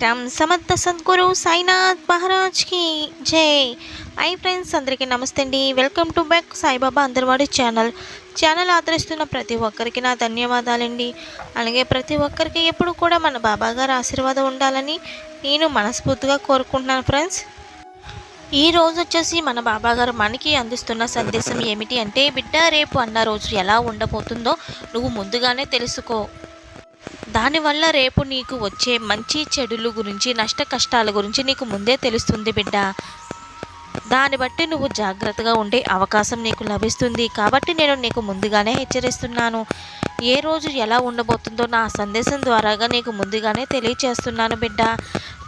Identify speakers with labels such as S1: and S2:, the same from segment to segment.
S1: సాయిరామ్ సమర్థ సద్గురు సాయినాథ్ మహారాజ్కి జై. ఐ ఫ్రెండ్స్ అందరికీ నమస్తే అండి. వెల్కమ్ టు బ్యాక్ సాయిబాబా అందరివాడి ఛానల్. ఛానల్ ఆదరిస్తున్న ప్రతి ఒక్కరికి నా ధన్యవాదాలండి. అలాగే ప్రతి ఒక్కరికి ఎప్పుడు కూడా మన బాబా గారు ఆశీర్వాదం ఉండాలని నేను మనస్ఫూర్తిగా కోరుకుంటున్నాను ఫ్రెండ్స్. ఈ రోజు వచ్చేసి మన బాబా గారు మనకి అందిస్తున్న సందేశం ఏమిటి అంటే బిడ్డ రేపు అన్న రోజు ఎలా ఉండబోతుందో నువ్వు ముందుగానే తెలుసుకో. దానివల్ల రేపు నీకు వచ్చే మంచి చెడులు గురించి నష్ట కష్టాల గురించి నీకు ముందే తెలుస్తుంది బిడ్డ. దాన్ని బట్టి నువ్వు జాగ్రత్తగా ఉండే అవకాశం నీకు లభిస్తుంది. కాబట్టి నేను నీకు ముందుగానే హెచ్చరిస్తున్నాను. ఏ రోజు ఎలా ఉండబోతుందో నా సందేశం ద్వారాగా నీకు ముందుగానే తెలియచేస్తున్నాను బిడ్డ.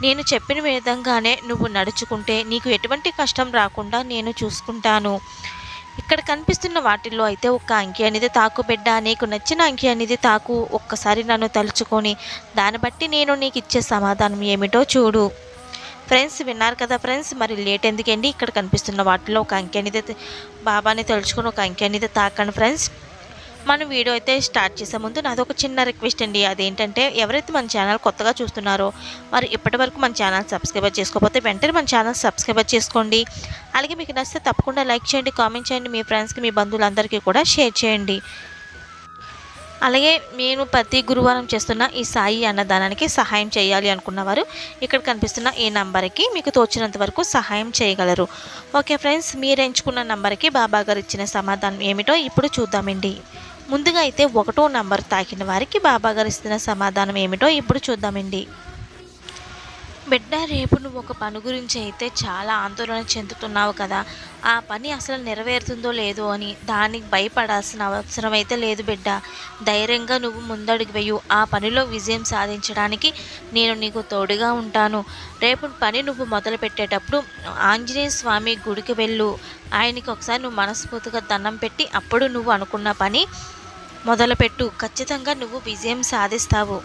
S1: నేను చెప్పిన విధంగానే నువ్వు నడుచుకుంటే నీకు ఎటువంటి కష్టం రాకుండా నేను చూసుకుంటాను. ఇక్కడ కనిపిస్తున్న వాటిల్లో అయితే ఒక్క అంకి అనేది తాకు బిడ్డ నీకు నచ్చిన అంకి అనేది తాకు ఒక్కసారి నన్ను తలుచుకొని దాన్ని బట్టి నేను నీకు ఇచ్చే సమాధానం ఏమిటో చూడు. ఫ్రెండ్స్ విన్నారు కదా ఫ్రెండ్స్ మరి లేట్ ఎందుకండి ఇక్కడ కనిపిస్తున్న వాటిలో ఒక అంకి అనేది బాబాని తలుచుకొని ఒక అంకి అనేది తాకండి ఫ్రెండ్స్. మనం వీడియో అయితే స్టార్ట్ చేసే ముందు నాది ఒక చిన్న రిక్వెస్ట్ అండి. అదేంటంటే ఎవరైతే మన ఛానల్ కొత్తగా చూస్తున్నారో మరి ఇప్పటి వరకు మన ఛానల్ సబ్స్క్రైబర్ చేసుకోకపోతే వెంటనే మన ఛానల్ సబ్స్క్రైబర్ చేసుకోండి. అలాగే మీకు నచ్చితే తప్పకుండా లైక్ చేయండి కామెంట్ చేయండి మీ ఫ్రెండ్స్కి మీ బంధువులందరికీ కూడా షేర్ చేయండి. అలాగే నేను ప్రతి గురువారం చేస్తున్న ఈ సాయి అన్నదానానికి సహాయం చేయాలి అనుకున్నవారు ఇక్కడ కనిపిస్తున్న ఈ నంబర్కి మీకు తోచినంత వరకు సహాయం చేయగలరు. ఓకే ఫ్రెండ్స్ మీరు ఎంచుకున్న నంబర్కి బాబా గారు ఇచ్చిన సమాధానం ఏమిటో ఇప్పుడు చూద్దామండి. ముందుగా అయితే ఒకటో నంబర్ తాకిన వారికి బాబా గారు ఇస్తున్న సమాధానం ఏమిటో ఇప్పుడు చూద్దామండి. బిడ్డ రేపు నువ్వు ఒక పని గురించి అయితే చాలా ఆందోళన చెందుతున్నావు కదా. ఆ పని అసలు నెరవేరుతుందో లేదో అని దానికి భయపడాల్సిన అవసరం అయితే లేదు బిడ్డ. ధైర్యంగా నువ్వు ముందడుగు వేయు. ఆ పనిలో విజయం సాధించడానికి నేను నీకు తోడుగా ఉంటాను. రేపు పని నువ్వు మొదలు పెట్టేటప్పుడు ఆంజనేయ స్వామి గుడికి వెళ్ళు. ఆయనకి ఒకసారి నువ్వు మనస్ఫూర్తిగా దండం పెట్టి అప్పుడు నువ్వు అనుకున్న పని మొదలుపెట్టు. ఖచ్చితంగా నువ్వు విజయం సాధిస్తావు.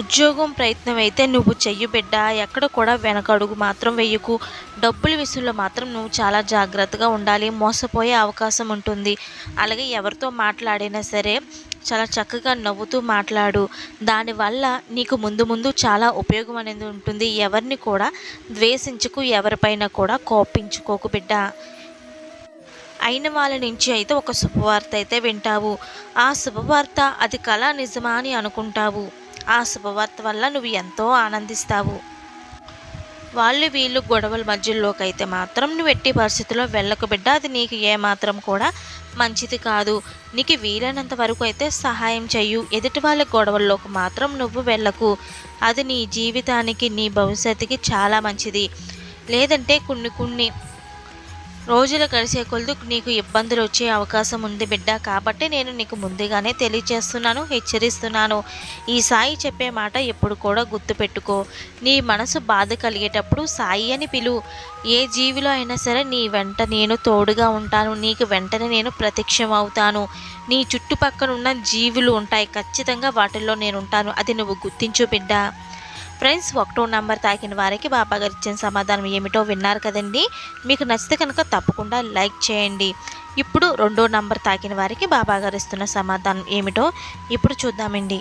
S1: ఉద్యోగం ప్రయత్నం అయితే నువ్వు చెయ్యి బిడ్డ. ఎక్కడ కూడా వెనకడుగు మాత్రం వెయ్యకు డబ్బుల విషయంలో మాత్రం నువ్వు చాలా జాగ్రత్తగా ఉండాలి. మోసపోయే అవకాశం ఉంటుంది. అలాగే ఎవరితో మాట్లాడినా సరే చాలా చక్కగా నవ్వుతూ మాట్లాడు. దానివల్ల నీకు ముందు ముందు చాలా ఉపయోగం అనేది ఉంటుంది. ఎవరిని కూడా ద్వేషించుకు. ఎవరిపైన కూడా కోపించుకోకు బిడ్డ. అయిన వాళ్ళ నుంచి అయితే ఒక శుభవార్త అయితే వింటావు. ఆ శుభవార్త అది కళ నిజమా అని అనుకుంటావు. ఆ శుభవార్త వల్ల నువ్వు ఎంతో ఆనందిస్తావు. వాళ్ళు వీళ్ళు గొడవల మధ్యలోకి అయితే మాత్రం నువ్వు ఎట్టి పరిస్థితుల్లో వెళ్ళకు బిడ్డ. అది నీకు ఏమాత్రం కూడా మంచిది కాదు. నీకు వీలైనంత వరకు అయితే సహాయం చెయ్యు. ఎదుటి వాళ్ళ గొడవల్లోకి మాత్రం నువ్వు వెళ్ళకు. అది నీ జీవితానికి నీ భవిష్యత్తుకి చాలా మంచిది. లేదంటే కొన్ని కొన్ని రోజులు కలిసే కొలదు నీకు ఇబ్బందులు వచ్చే అవకాశం ఉంది బిడ్డ. కాబట్టి నేను నీకు ముందుగానే తెలియచేస్తున్నాను హెచ్చరిస్తున్నాను. ఈ సాయి చెప్పే మాట ఎప్పుడు కూడా గుర్తుపెట్టుకో నీ మనసు బాధ కలిగేటప్పుడు సాయి అని పిలు. ఏ జీవిలో అయినా సరే నీ వెంట నేను తోడుగా ఉంటాను. నీకు వెంటనే నేను ప్రత్యక్షమవుతాను నీ చుట్టుపక్కల ఉన్న జీవులు ఉంటాయి. ఖచ్చితంగా వాటిల్లో నేను ఉంటాను. అది నువ్వు గుర్తించు బిడ్డ. ఫ్రెండ్స్ ఒకటో నంబర్ తాకిన వారికి బాబా గారు ఇచ్చిన సమాధానం ఏమిటో విన్నారు కదండి. మీకు నచ్చితే కనుక తప్పకుండా లైక్ చేయండి. ఇప్పుడు రెండో నంబర్ తాకిన వారికి బాబా గారు ఇస్తున్న సమాధానం ఏమిటో ఇప్పుడు చూద్దామండి.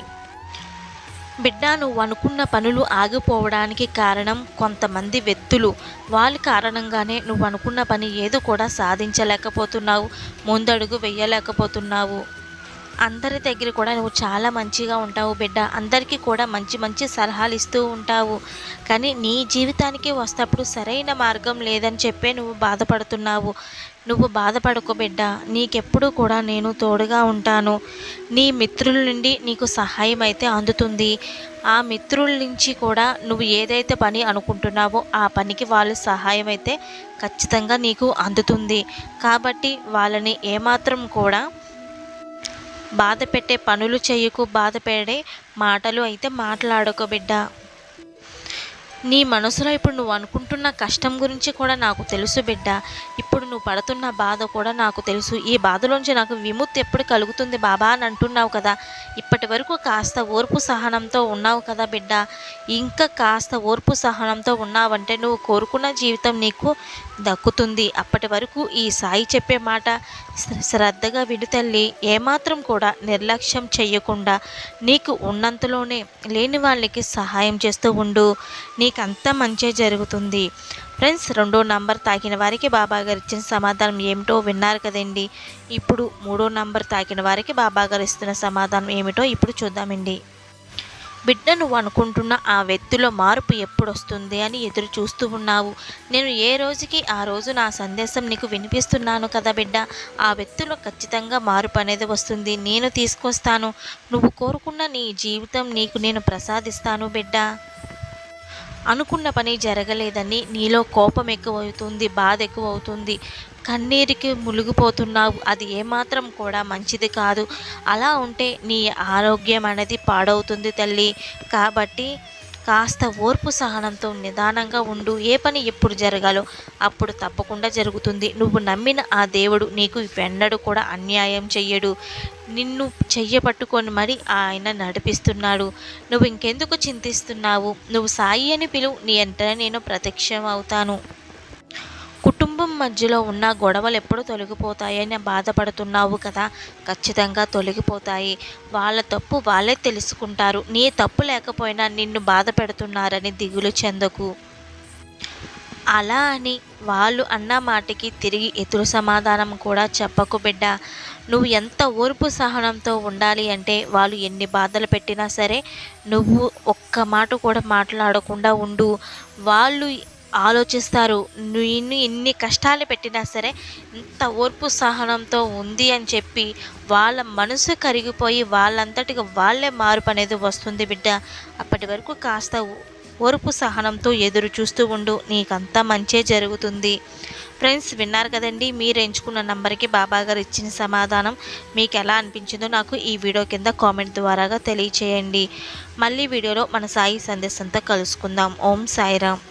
S1: బిడ్డ నువ్వు అనుకున్న పనులు ఆగిపోవడానికి కారణం కొంతమంది వ్యక్తులు. వాళ్ళ కారణంగానే నువ్వు అనుకున్న పని ఏదో కూడా సాధించలేకపోతున్నావు. ముందడుగు వెయ్యలేకపోతున్నావు అందరి దగ్గర కూడా నువ్వు చాలా మంచిగా ఉంటావు బిడ్డ. అందరికీ కూడా మంచి మంచి సలహాలు ఇస్తూ ఉంటావు. కానీ నీ జీవితానికి వస్తప్పుడు సరైన మార్గం లేదని చెప్పే నువ్వు బాధపడుతున్నావు. నువ్వు బాధపడకు బిడ్డ. నీకెప్పుడు కూడా నేను తోడుగా ఉంటాను. నీ మిత్రుల నుండి నీకు సహాయం అయితే అందుతుంది. ఆ మిత్రుల నుంచి కూడా నువ్వు ఏదైతే పని అనుకుంటున్నావో ఆ పనికి వాళ్ళ సహాయం అయితే ఖచ్చితంగా నీకు అందుతుంది. కాబట్టి వాళ్ళని ఏమాత్రం కూడా బాధ పెట్టే పనులు చేయకు బాధపడే మాటలు అయితే మాట్లాడకు బిడ్డ. నీ మనసులో ఇప్పుడు నువ్వు అనుకుంటున్న కష్టం గురించి కూడా నాకు తెలుసు బిడ్డ. ఇప్పుడు నువ్వు పడుతున్న బాధ కూడా నాకు తెలుసు. ఈ బాధలోంచి నాకు విముక్తి ఎప్పుడు కలుగుతుంది బాబా అని అంటున్నావు కదా. ఇప్పటి వరకు కాస్త ఓర్పు సహనంతో ఉన్నావు కదా బిడ్డ. ఇంకా కాస్త ఓర్పు సహనంతో ఉన్నావంటే నువ్వు కోరుకున్న జీవితం నీకు దక్కుతుంది. అప్పటి వరకు ఈ సాయి చెప్పే మాట శ్రద్ధగా విడు తల్లి. ఏమాత్రం కూడా నిర్లక్ష్యం చేయకుండా నీకు ఉన్నంతలోనే లేని వాళ్ళకి సహాయం చేస్తూ ఉండు. నీ అంత మంచి జరుగుతుంది. ఫ్రెండ్స్ రెండో నంబర్ తాకిన వారికి బాబాగారు ఇచ్చిన సమాధానం ఏమిటో విన్నారు కదండి. ఇప్పుడు మూడో నంబర్ తాకిన వారికి బాబాగారు ఇస్తున్న సమాధానం ఏమిటో ఇప్పుడు చూద్దామండి. బిడ్డ నువ్వు అనుకుంటున్న ఆ వ్యక్తిలో మార్పు ఎప్పుడు వస్తుంది అని ఎదురు చూస్తూ ఉన్నావు. నేను ఏ రోజుకి ఆ రోజు నా సందేశం నీకు వినిపిస్తున్నాను కదా బిడ్డ. ఆ వ్యక్తిలో ఖచ్చితంగా మార్పు అనేది వస్తుంది. నేను తీసుకొస్తాను. నువ్వు కోరుకున్న నీ జీవితం నీకు నేను ప్రసాదిస్తాను బిడ్డ. అనుకున్న పని జరగలేదని నీలో కోపం ఎక్కువవుతుంది బాధ ఎక్కువవుతుంది. కన్నీరికి మునిగిపోతున్నావు అది ఏమాత్రం కూడా మంచిది కాదు. అలా ఉంటే నీ ఆరోగ్యం అనేది పాడవుతుంది తల్లి. కాబట్టి కాస్త ఓర్పు సహనంతో నిదానంగా ఉండు. ఏ పని ఎప్పుడు జరగాలో అప్పుడు తప్పకుండా జరుగుతుంది. నువ్వు నమ్మిన ఆ దేవుడు నీకు వెన్నడు కూడా అన్యాయం చెయ్యడు. నిన్ను చెయ్యబట్టుకొని మరి ఆయన నడిపిస్తున్నాడు. నువ్వు ఇంకెందుకు చింతిస్తున్నావు? నువ్వు సాయి అని పిలువు. నీ వెంటనే నేను ప్రత్యక్షం అవుతాను కుటుంబం మధ్యలో ఉన్న గొడవలు ఎప్పుడు తొలగిపోతాయని బాధపడుతున్నావు కదా. ఖచ్చితంగా తొలగిపోతాయి. వాళ్ళ తప్పు వాళ్ళే తెలుసుకుంటారు. నీ తప్పు లేకపోయినా నిన్ను బాధ పెడుతున్నారని దిగులు చెందకు. అలా అని వాళ్ళు అన్న మాటకి తిరిగి ఎదురు సమాధానం కూడా చెప్పకు బిడ్డ. నువ్వు ఎంత ఓర్పు సహనంతో ఉండాలి అంటే వాళ్ళు ఎన్ని బాధలు పెట్టినా సరే నువ్వు ఒక్క మాట కూడా మాట్లాడకుండా ఉండు. వాళ్ళు ఆలోచిస్తారు. నిన్ను ఎన్ని కష్టాలు పెట్టినా సరే ఇంత ఓర్పు సహనంతో ఉంది అని చెప్పి వాళ్ళ మనసు కరిగిపోయి వాళ్ళంతటిగా వాళ్ళే మార్పు అనేది వస్తుంది బిడ్డ. అప్పటి వరకు కాస్త ఓర్పు సహనంతో ఎదురు చూస్తూ ఉండు. నీకంతా మంచే జరుగుతుంది. ఫ్రెండ్స్ విన్నారు కదండి మీరు ఎంచుకున్న నంబర్కి బాబా గారు ఇచ్చిన సమాధానం. మీకు ఎలా అనిపించిందో నాకు ఈ వీడియో కింద కామెంట్ ద్వారాగా తెలియచేయండి. మళ్ళీ వీడియోలో మన సాయి సందేశంతో కలుసుకుందాం. ఓం సాయిరామ్.